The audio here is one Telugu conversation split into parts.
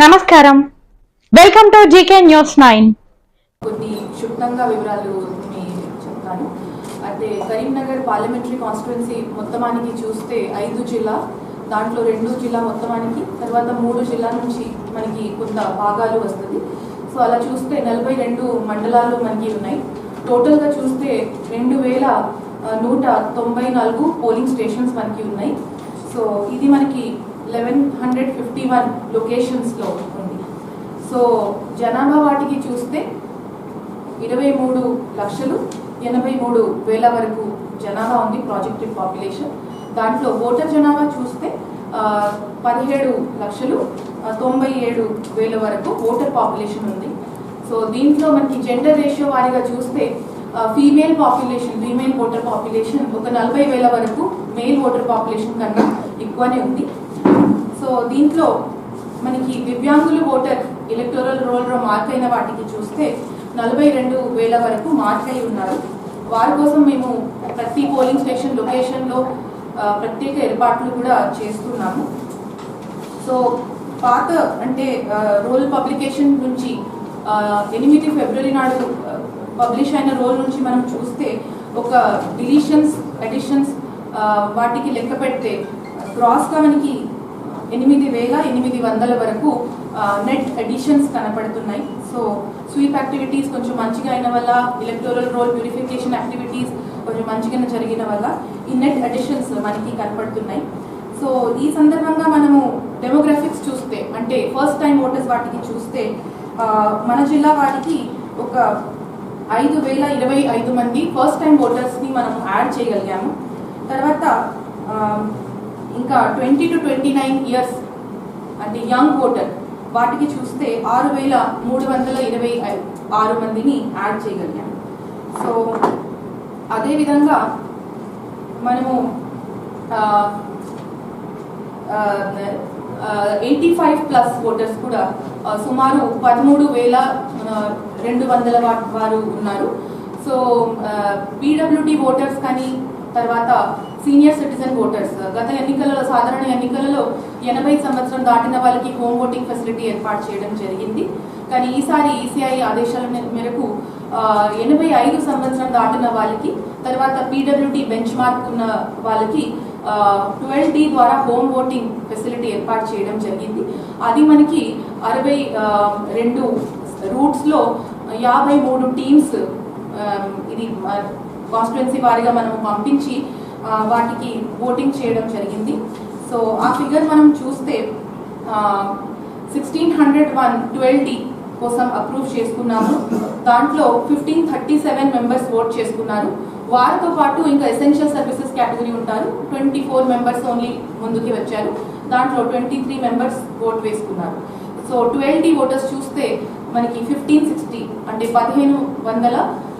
నమస్కారం. Welcome to GK news nine కొన్ని క్షుప్తంగా వివరాలు చెప్తాను. అయితే కరీంనగర్ పార్లమెంటరీ కాన్స్టిట్యున్సీ మొత్తమానికి చూస్తే ఐదు జిల్లా దాంట్లో రెండు జిల్లా మొత్తమానికి తర్వాత మూడు జిల్లా నుంచి మనకి కొంత భాగాలు వస్తుంది. సో అలా చూస్తే నలభై రెండు మండలాలు మనకి ఉన్నాయి. టోటల్గా చూస్తే రెండు వేల నూట తొంభై నాలుగు పోలింగ్ స్టేషన్స్ మనకి ఉన్నాయి. సో ఇది మనకి లెవెన్ హండ్రెడ్ ఫిఫ్టీ వన్ లొకేషన్స్లో ఉంది. సో జనాభా వాటికి చూస్తే ఇరవై మూడు లక్షలు ఎనభై మూడు వేల వరకు జనాభా ఉంది ప్రాజెక్టెడ్ పాపులేషన్. దాంట్లో ఓటర్ జనాభా చూస్తే పదిహేడు లక్షలు తొంభై ఏడు వేల వరకు ఓటర్ పాపులేషన్ ఉంది. సో దీంట్లో మనకి జెండర్ రేషియో వారిగా చూస్తే female population female voter population ఒక నలభై వేల వరకు మేల్ ఓటర్ పాపులేషన్ కన్నా ఎక్కువనే ఉంది. సో దీంట్లో మనకి దివ్యాంగులు ఓటర్ ఎలక్టోరల్ రోల్లో మార్క్ అయిన వాటికి చూస్తే నలభై రెండు వేల వరకు మార్క్ అయి ఉన్నారు. వారి కోసం మేము ప్రతి పోలింగ్ స్టేషన్ లొకేషన్లో ప్రత్యేక ఏర్పాట్లు కూడా చేస్తున్నాము. సో పాత అంటే రోల్ పబ్లికేషన్ నుంచి ఎనిమిది ఫిబ్రవరి నాడు పబ్లిష్ అయిన రోల్ నుంచి మనం చూస్తే ఒక డిలీషన్స్ ఎడిషన్స్ వాటికి లెక్క పెడితే క్రాస్గా మనకి ఎనిమిది వేల ఎనిమిది వందల వరకు నెట్ అడిషన్స్ కనపడుతున్నాయి. సో స్వీప్ యాక్టివిటీస్ కొంచెం మంచిగా అయిన వల్ల ఎలక్టోరల్ రోల్ ప్యూరిఫికేషన్ యాక్టివిటీస్ కొంచెం మంచిగా జరిగిన వల్ల ఈ నెట్ అడిషన్స్ మనకి కనపడుతున్నాయి. సో ఈ సందర్భంగా మనము డెమోగ్రఫిక్స్ చూస్తే అంటే ఫస్ట్ టైం ఓటర్స్ వాటికి చూస్తే మన జిల్లా వాటికి ఒక ఐదు వేల ఇరవై ఐదు మంది ఫస్ట్ టైం ఓటర్స్ని మనం యాడ్ చేయగలిగాము. తర్వాత ఇంకా twenty two twenty nine years అంటే యంగ్ ఓటర్ వాటికి చూస్తే ఆరు వేల మూడు వందల ఇరవై ఆరు మందిని యాడ్ చేయగలిగాం. సో అదేవిధంగా మనము ఎయిటీ ఫైవ్ ప్లస్ ఓటర్స్ కూడా సుమారు పదమూడు వేల రెండు వందల వారు ఉన్నారు. సో పీడబ్ల్యూడి ఓటర్స్ కానీ తర్వాత సీనియర్ సిటిజన్ ఓటర్స్ గత ఎన్నికలలో సాధారణ ఎన్నికలలో ఎనభై సంవత్సరం దాటిన వాళ్ళకి హోమ్ ఓటింగ్ ఫెసిలిటీ ఏర్పాటు చేయడం జరిగింది. కానీ ఈసారి ఈసీఐ ఆదేశాల మేరకు ఎనభై ఐదు సంవత్సరం దాటిన వాళ్ళకి తర్వాత పీడబ్ల్యూడి బెంచ్ మార్క్ ఉన్న వాళ్ళకి ట్వెల్వ్ డి ద్వారా హోమ్ ఓటింగ్ ఫెసిలిటీ ఏర్పాటు చేయడం జరిగింది. అది మనకి అరవై రెండు రూట్స్లో యాభై మూడు టీమ్స్ ఇది కాన్స్టిట్యున్సీ వారిగా మనం పంపించి వాటికి ఓటింగ్ చేయడం జరిగింది. సో ఆ ఫిగర్ మనం చూస్తే sixteen hundred one twelve D కోసం అప్రూవ్ చేసుకున్నాము. దాంట్లో fifteen thirty seven members vote చేసుకున్నారు. వారితో పాటు ఇంకా ఎసెన్షియల్ సర్వీసెస్ కేటగిరీ ఉంటారు. ట్వంటీ ఫోర్ మెంబర్స్ ఓన్లీ ముందుకి వచ్చారు. దాంట్లో ట్వంటీ త్రీ మెంబర్స్ ఓట్ వేసుకున్నారు. సో ట్వెల్వ్ డి ఓటర్స్ చూస్తే మనకి ఫిఫ్టీన్ సిక్స్టీ అంటే పదిహేను వందల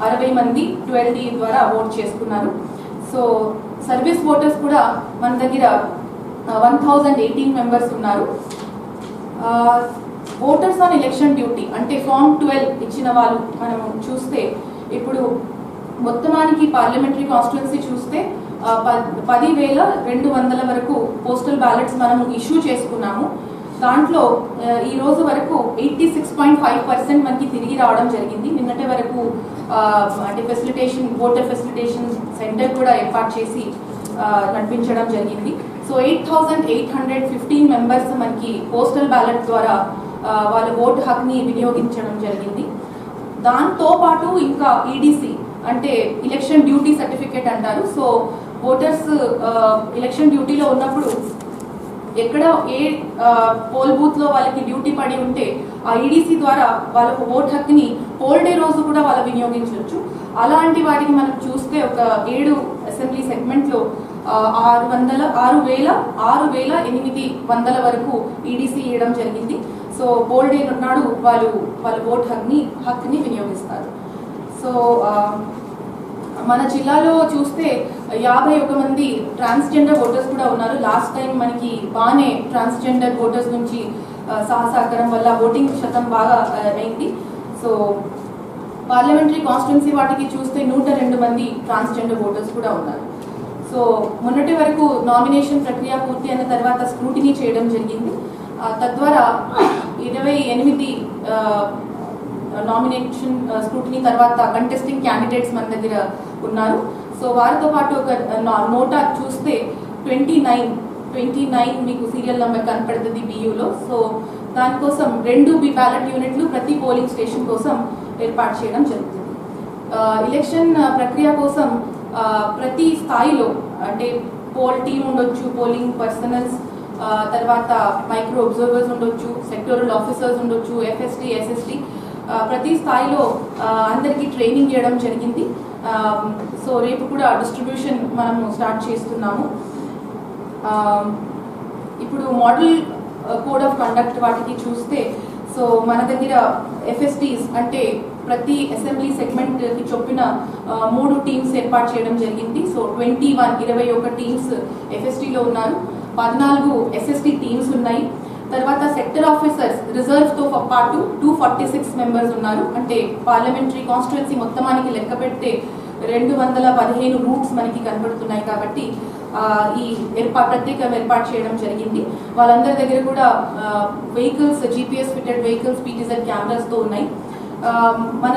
అరవై మంది ట్వెల్వ్ ద్వారా ఓట్ చేసుకున్నారు. సో సర్వీస్ ఓటర్స్ కూడా మన దగ్గర వన్ థౌజండ్ ఎయిటీన్ మెంబర్స్ ఉన్నారు. ఓటర్స్ ఆన్ ఎలక్షన్ డ్యూటీ అంటే ఫామ్ ట్వెల్వ్ ఇచ్చిన వాళ్ళు మనం చూస్తే ఇప్పుడు మొత్తమానికి పార్లమెంటరీ కాన్స్టిట్యున్సీ చూస్తే పది వేల రెండు వందల వరకు పోస్టల్ బ్యాలెట్స్ మనము ఇష్యూ చేసుకున్నాము. దాంట్లో ఈ రోజు వరకు eighty six point five percent మనకి తిరిగి రావడం జరిగింది. నిన్నటి వరకు అంటే ఫెసిలిటేషన్ ఓటర్ ఫెసిలిటేషన్ సెంటర్ కూడా ఏర్పాటు చేసి నడిపించడం జరిగింది. So eight thousand eight hundred fifteen members మనకి పోస్టల్ బ్యాలెట్ ద్వారా వాళ్ళ ఓటు హక్ని వినియోగించడం జరిగింది. దాంతో పాటు ఇంకా ఈడీసీ అంటే ఎలక్షన్ డ్యూటీ సర్టిఫికేట్ అంటారు. సో ఓటర్స్ ఎలక్షన్ డ్యూటీలో ఉన్నప్పుడు ఎక్కడ ఏ పోల్ బూత్లో వాళ్ళకి డ్యూటీ పడి ఉంటే ఆ ఈడీసీ ద్వారా వాళ్ళకు ఓట్ హక్కుని పోల్ డే రోజు కూడా వాళ్ళు వినియోగించవచ్చు అలాంటి వాటికి మనం చూస్తే ఒక ఏడు అసెంబ్లీ సెగ్మెంట్లో ఆరు వందల ఆరు వేల ఆరు వేల ఎనిమిది వందల వరకు ఈడీసీ ఇవ్వడం జరిగింది. సో పోల్ డే నాడు వాళ్ళు వాళ్ళ ఓట్ హక్ని హక్కుని వినియోగిస్తారు. సో మన జిల్లాలో చూస్తే యాభై ఒక మంది ట్రాన్స్జెండర్ ఓటర్స్ కూడా ఉన్నారు. లాస్ట్ టైం మనకి బాగానే ట్రాన్స్జెండర్ ఓటర్స్ నుంచి సహసాకరం వల్ల ఓటింగ్ శాతం బాగా అయింది. సో పార్లమెంటరీ కాన్స్టిట్యున్సీ వాటికి చూస్తే నూట రెండు మంది ట్రాన్స్జెండర్ ఓటర్స్ కూడా ఉన్నారు. సో మొన్నటి వరకు నామినేషన్ ప్రక్రియ పూర్తి అయిన తర్వాత స్క్రూటినీ చేయడం జరిగింది. తద్వారా ఇరవై ఎనిమిది నామినేషన్ స్క్రూటినీ తర్వాత కంటెస్టింగ్ క్యాండిడేట్స్ మన దగ్గర ఉన్నారు సో వారితో పాటు ఒక నా- నోటా చూస్తే ట్వంటీ నైన్ ట్వంటీ నైన్ మీకు సీరియల్ నెంబర్ కనపడుతుంది బియూలో సో దానికోసం రెండు బి బ్యాలెట్ యూనిట్లు ప్రతి పోలింగ్ స్టేషన్ కోసం ఏర్పాటు చేయడం జరుగుతుంది. ఎలక్షన్ ప్రక్రియ కోసం ప్రతి స్థాయిలో అంటే పోల్ టీమ్ ఉండొచ్చు పోలింగ్ పర్సనల్స్ తర్వాత మైక్రో అబ్జర్వర్స్ ఉండొచ్చు సెక్టోరల్ ఆఫీసర్స్ ఉండొచ్చు ఎఫ్ఎస్టీ ఎస్ఎస్టీ ప్రతి స్థాయిలో అందరికీ ట్రైనింగ్ చేయడం జరిగింది. సో రేపు కూడా డిస్ట్రిబ్యూషన్ మనము స్టార్ట్ చేస్తున్నాము. ఇప్పుడు మోడల్ కోడ్ ఆఫ్ కండక్ట్ వాటికి చూస్తే సో మన దగ్గర ఎఫ్ఎస్టీస్ అంటే ప్రతి అసెంబ్లీ సెగ్మెంట్కి చొప్పిన చొప్పున మూడు టీమ్స్ ఏర్పాటు చేయడం జరిగింది. సో ట్వంటీ వన్ ఇరవై ఒక టీమ్స్ ఎఫ్ఎస్టీలో ఉన్నారు. పద్నాలుగు ఎస్ఎస్టీ టీమ్స్ ఉన్నాయి. తర్వాత సెక్టర్ ఆఫీసర్స్ రిజర్వ్తో పాటు టూ ఫార్టీ సిక్స్ మెంబర్స్ ఉన్నారు. అంటే పార్లమెంటరీ కాన్స్టిట్యున్సీ మొత్తమానికి లెక్క పెడితే రెండు వందల పదిహేను రూట్స్ మనకి కనబడుతున్నాయి కాబట్టి ఈ ఏర్పా ప్రత్యేక ఏర్పాటు చేయడం జరిగింది. వాళ్ళందరి దగ్గర కూడా vehicles GPS fitted vehicles PTZ కెమెరాస్తో ఉన్నాయి. మన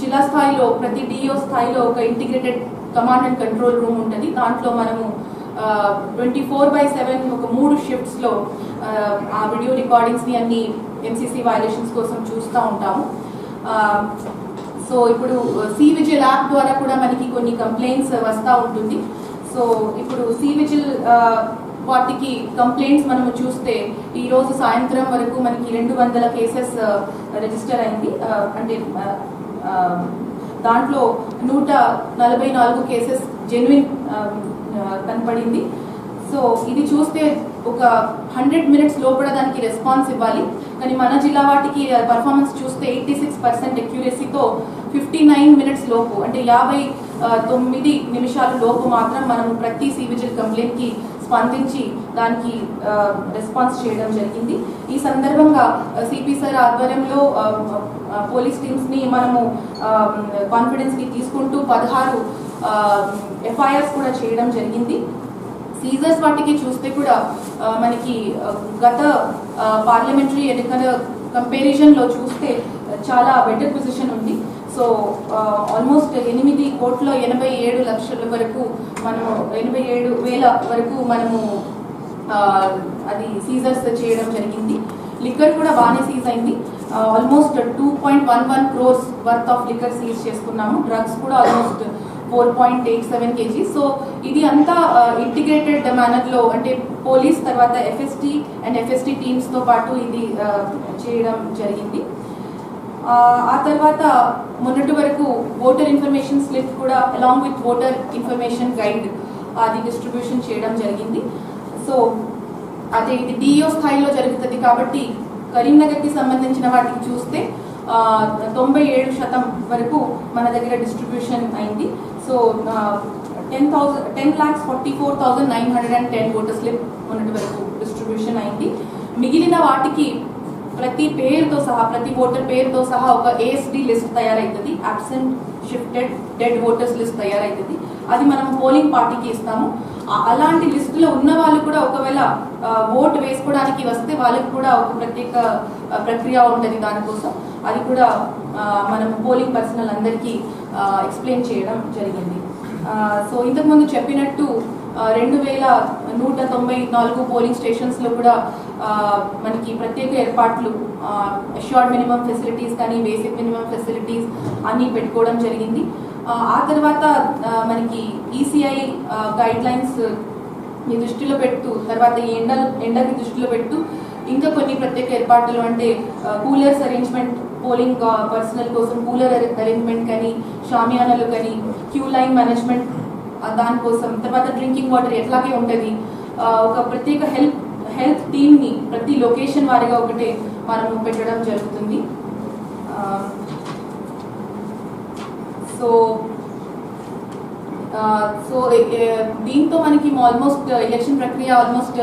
జిల్లా స్థాయిలో ప్రతి డిఓ స్థాయిలో ఒక integrated command and control room ఉంటుంది. దాంట్లో మనము ట్వంటీ ఫోర్ బై సెవెన్ ఒక మూడు షిఫ్ట్స్లో ఆ, వీడియో రికార్డింగ్స్ని అన్ని ఎంసీసీ వైలేషన్స్ కోసం చూస్తూ ఉంటాము. సో ఇప్పుడు సి విజిల్ యాప్ ద్వారా కూడా మనకి కొన్ని కంప్లైంట్స్ వస్తూ ఉంటుంది. సో ఇప్పుడు సి విజిల్ వాటికి కంప్లైంట్స్ మనము చూస్తే ఈ రోజు సాయంత్రం వరకు మనకి రెండు వందల కేసెస్ రిజిస్టర్ అయింది. అంటే దాంట్లో నూట నలభై నాలుగు కేసెస్ జెన్యున్ um, uh, కనపడింది. సో ఇది చూస్తే ఒక హండ్రెడ్ మినిట్స్ లోపల దానికి రెస్పాన్స్ ఇవ్వాలి. కానీ మన జిల్లా వాటికి uh, పర్ఫార్మెన్స్ చూస్తే ఎయిటీ సిక్స్ పర్సెంట్ అక్యూరసీతో ఫిఫ్టీ నైన్ మినిట్స్ లోపు అంటే యాభై uh, తొమ్మిది నిమిషాల లోపు మాత్రం మనం ప్రతి సివిజిల్ కంప్లైంట్కి స్పందించి దానికి రెస్పాన్స్ చేయడం జరిగింది. ఈ సందర్భంగా సిపి సార్ ఆధ్వర్యంలో పోలీస్ టీమ్స్ని మనము కాన్ఫిడెన్స్కి తీసుకుంటూ పదహారు ఎఫ్ఐఆర్స్ కూడా చేయడం జరిగింది. సీజర్స్ వాటికి చూస్తే కూడా మనకి గత పార్లమెంటరీ ఎన్నికల కంపారిజన్లో చూస్తే చాలా బెటర్ పొజిషన్ ఉంది. సో ఆల్మోస్ట్ ఎనిమిది కోట్ల ఎనభై ఏడు లక్షల వరకు మనము ఎనభై ఏడు వేల వరకు మనము అది సీజర్స్ చేయడం జరిగింది. లిక్కర్ కూడా బాగానే సీజ్ అయింది. Almost two point one one crores worth of liquor seize చేసుకున్నాము. డ్రగ్స్ కూడా almost four point eight seven KG so ఇది అంతా ఇంటిగ్రేటెడ్ మేనర్లో అంటే పోలీస్ తర్వాత ఎఫ్ఎస్టీ అండ్ ఎఫ్ఎస్టీ టీమ్స్తో పాటు ఇది చేయడం జరిగింది. ఆ, తర్వాత మొన్నటి వరకు ఓటర్ ఇన్ఫర్మేషన్ స్లిప్ కూడా along with voter information guide అది డిస్ట్రిబ్యూషన్ చేయడం జరిగింది. సో అదే ఇది డిఓ స్థాయిలో జరుగుతుంది కాబట్టి కరీంనగర్కి సంబంధించిన వాటికి చూస్తే తొంభై ఏడు శాతం వరకు మన దగ్గర డిస్ట్రిబ్యూషన్ అయింది. So ten thousand ten lakhs forty four thousand nine hundred and ten voter slip మొన్నటి వరకు డిస్ట్రిబ్యూషన్ అయింది. మిగిలిన వాటికి ప్రతి పేరుతో సహా ప్రతి ఓటర్ పేరుతో సహా ఒక ఏఎస్డి లిస్ట్ తయారవుతుంది absent shifted dead voters list తయారవుతుంది అది మనం పోలింగ్ పార్టీకి ఇస్తాము. అలాంటి లిస్టులో ఉన్న వాళ్ళు కూడా ఒకవేళ ఓటు వేసుకోవడానికి వస్తే వాళ్ళకి కూడా ఒక ప్రత్యేక ప్రక్రియ ఉంటుంది దానికోసం. అది కూడా మనం పోలింగ్ పర్సనల్ అందరికీ ఎక్స్ప్లెయిన్ చేయడం జరిగింది. సో ఇంతకుముందు చెప్పినట్టు రెండు వేల నూట తొంభై నాలుగు పోలింగ్ స్టేషన్స్లో కూడా మనకి ప్రత్యేక ఏర్పాట్లు అష్యూర్డ్ మినిమం ఫెసిలిటీస్ కానీ బేసిక్ మినిమం ఫెసిలిటీస్ అన్నీ పెట్టుకోవడం జరిగింది. ఆ, తర్వాత మనకి ఈసీఐ గైడ్ లైన్స్ని దృష్టిలో పెట్టు తర్వాత ఈ ఎండ ఎండని దృష్టిలో పెట్టు ఇంకా కొన్ని ప్రత్యేక ఏర్పాట్లు అంటే కూలర్స్ అరేంజ్మెంట్ పోలింగ్ పర్సనల్ కోసం కూలర్ అరేంజ్మెంట్ కానీ షామియానాలు కానీ క్యూ లైన్ మేనేజ్మెంట్ దానికోసం తర్వాత డ్రింకింగ్ వాటర్ ఎట్లాగే ఉంటుంది ఒక ప్రత్యేక హెల్త్ హెల్త్ టీమ్ని ప్రతి లొకేషన్ వారిగా ఒకటే మనము పెట్టడం జరుగుతుంది. సో సో దీంతో మనకి ఆల్మోస్ట్ ఎలక్షన్ ప్రక్రియ ఆల్మోస్ట్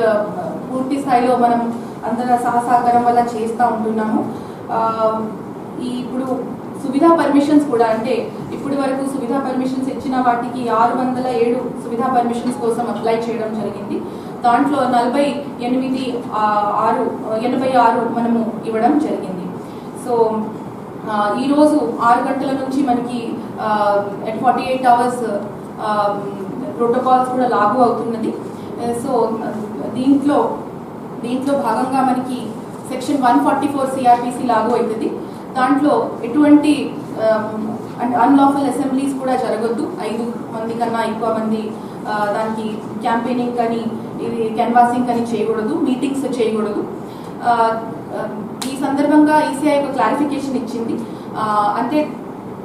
పూర్తి స్థాయిలో మనం అందరి సహసహకారం వల్ల చేస్తూ ఉంటున్నాము. ఈ ఇప్పుడు సువిధా పర్మిషన్స్ కూడా అంటే ఇప్పటి వరకు సువిధా పర్మిషన్స్ ఇచ్చిన వాటికి ఆరు వందల ఏడు సువిధా పర్మిషన్స్ కోసం అప్లై చేయడం జరిగింది. దాంట్లో నలభై ఎనిమిది ఆరు ఎనభై ఆరు మనము ఇవ్వడం జరిగింది. సో ఈరోజు ఆరు గంటల నుంచి మనకి ఫార్టీ ఎయిట్ అవర్స్ ప్రోటోకాల్స్ కూడా లాగు అవుతున్నది. సో దీంట్లో దీంట్లో భాగంగా మనకి section one forty four CrPC లాగు అవుతుంది. దాంట్లో ఎటువంటి um, అన్లాఫుల్ అసెంబ్లీస్ కూడా జరగొద్దు. ఐదు మంది కన్నా ఎక్కువ మంది దానికి క్యాంపెయినింగ్ కానీ ఇది కెన్వాసింగ్ కానీ చేయకూడదు మీటింగ్స్ చేయకూడదు. Um, ఈ సందర్భంగా ఈసీఐ ఒక క్లారిఫికేషన్ ఇచ్చింది. అంటే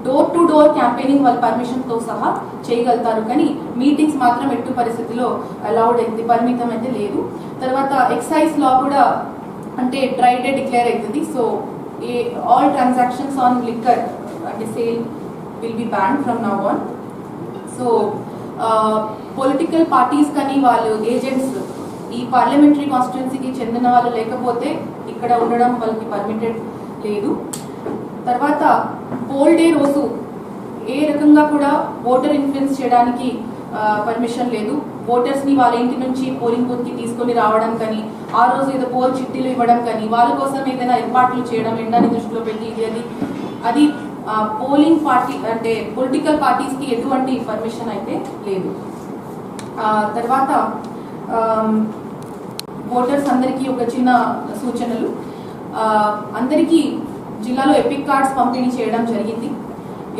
డోర్ టు డోర్ క్యాంపెయినింగ్ వాళ్ళ పర్మిషన్తో సహా చేయగలుగుతారు. కానీ మీటింగ్స్ మాత్రం ఎట్టు పరిస్థితిలో అలౌడ్ అయింది పరిమితం అయితే లేదు. తర్వాత ఎక్సైజ్ లా కూడా అంటే డ్రైడే డిక్లేర్ అవుతుంది. So a all transactions on liquor అంటే sale will be ban from now on so political parties కానీ వాళ్ళు ఏజెంట్స్ ఈ పార్లమెంటరీ కాన్స్టిట్యున్సీకి చెందిన వాళ్ళు లేకపోతే ఇక్కడ ఉండడం వాళ్ళకి పర్మిటెడ్ లేదు. తర్వాత పోల్ డే రోజు ఏ రకంగా కూడా ఓటర్ ఇన్ఫ్లుయెన్స్ చేయడానికి uh, పర్మిషన్ లేదు. ఓటర్స్ని వాళ్ళ ఇంటి నుంచి పోలింగ్ బూత్కి తీసుకొని రావడం కానీ ఆ రోజు ఏదో పోల్ చిట్టీలు ఇవ్వడం కానీ వాళ్ళ కోసం ఏదైనా ఏర్పాట్లు చేయడం ఎండని దృష్టిలో పెట్టి ఇది అది అది పోలింగ్ పార్టీ అంటే పొలిటికల్ పార్టీస్కి ఎటువంటి పర్మిషన్ అయితే లేదు. తర్వాత ఓటర్స్ అందరికీ ఒక చిన్న సూచనలు. అందరికీ జిల్లాలో ఎపిక్ కార్డ్స్ పంపిణీ చేయడం జరిగింది.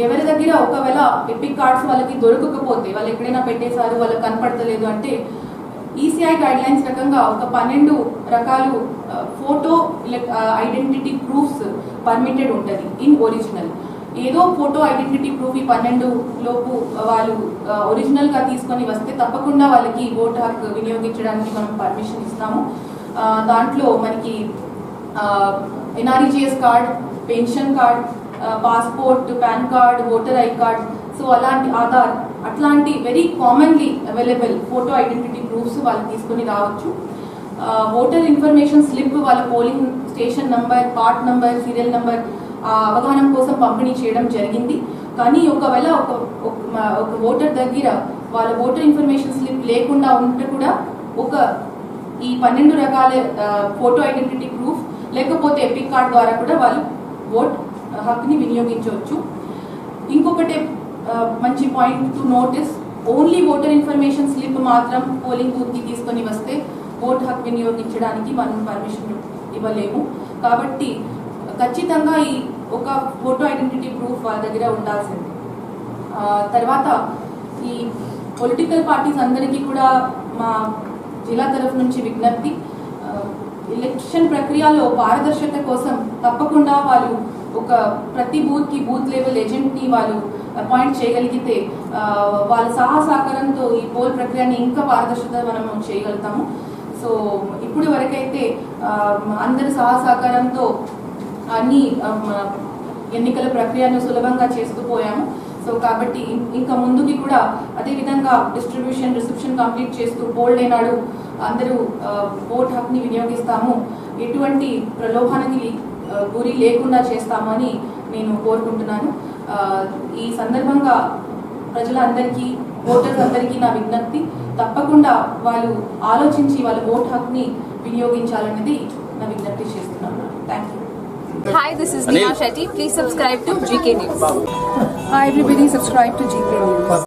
ఎవరి దగ్గర ఒకవేళ ఎపిక్ కార్డ్స్ వాళ్ళకి దొరకకపోతే వాళ్ళు ఎక్కడైనా పెట్టేశారు వాళ్ళకి కనపడతలేదు అంటే ఈసీఐ గైడ్ లైన్స్ రకంగా ఒక పన్నెండు రకాలు ఫోటో ఐడెంటిటీ ప్రూఫ్స్ పర్మిటెడ్ ఉంటుంది ఇన్ ఒరిజినల్ ఏదో ఫోటో ఐడెంటిటీ ప్రూఫ్ ఈ పన్నెండు లోపు వాళ్ళు ఒరిజినల్గా తీసుకొని వస్తే తప్పకుండా వాళ్ళకి ఓటు హక్కు వినియోగించడానికి మనం పర్మిషన్ ఇస్తాము. దాంట్లో మనకి NREGS card pension card passport PAN card voter I card so అలాంటి ఆధార్ అట్లాంటి very commonly available photo identity proofs వాళ్ళు తీసుకొని రావచ్చు. ఓటర్ ఇన్ఫర్మేషన్ స్లిప్ వాళ్ళ polling station number part number serial number అవగాహన కోసం పంపిణీ చేయడం జరిగింది. కానీ ఒకవేళ ఒక ఒక- ఓటర్ దగ్గర వాళ్ళ ఓటర్ ఇన్ఫర్మేషన్ స్లిప్ లేకుండా ఉంటే కూడా ఒక ఈ పన్నెండు రకాల ఫోటో ఐడెంటిటీ ప్రూఫ్ లేకపోతే ఎపిక్ కార్డ్ ద్వారా కూడా వాళ్ళు ఓట్ హక్కుని వినియోగించవచ్చు. ఇంకొకటి మంచి point to notice only voter information slip మాత్రం పోలింగ్ బూత్కి తీసుకొని వస్తే ఓట్ హక్ వినియోగించడానికి మనం పర్మిషన్ ఇవ్వలేము. కాబట్టి ఖచ్చితంగా ఈ ఒక ఫోటో ఐడెంటిటీ ప్రూఫ్ వాళ్ళ దగ్గర ఉండాల్సింది. తర్వాత ఈ పొలిటికల్ పార్టీస్ అందరికీ కూడా మా జిల్లా తరఫు నుంచి విజ్ఞప్తి. ఎలక్షన్ ప్రక్రియలో పారదర్శకత కోసం తప్పకుండా వాళ్ళు ఒక ప్రతి బూత్కి బూత్ లెవెల్ ఏజెంట్ని వాళ్ళు అపాయింట్ చేయగలిగితే వాళ్ళ సహా సహకారంతో ఈ పోల్ ప్రక్రియని ఇంకా పారదర్శకత మనం చేయగలుగుతాము. సో ఇప్పుడు వరకైతే అందరి సహసహకారంతో అన్ని ఎన్నికల ప్రక్రియను సులభంగా చేస్తూ పోయాము. సో కాబట్టి ఇంకా ముందుకి కూడా అదేవిధంగా డిస్ట్రిబ్యూషన్ రిసెప్షన్ కంప్లీట్ చేస్తూ పోల్ డే నాడు అందరూ ఓట్ హక్ని వినియోగిస్తాము. ఎటువంటి ప్రలోభానికి గురి లేకుండా చేస్తామని నేను కోరుకుంటున్నాను. ఈ సందర్భంగా ప్రజలందరికీ ఓటర్స్ అందరికీ నా విజ్ఞప్తి తప్పకుండా వాళ్ళు ఆలోచించి వాళ్ళ ఓట్ హక్ని వినియోగించాలనేది నా విజ్ఞప్తి చేస్తున్నాను thank you Hi, this is Neha Shetty. Please subscribe to GK News. Hi everybody, subscribe to GK News.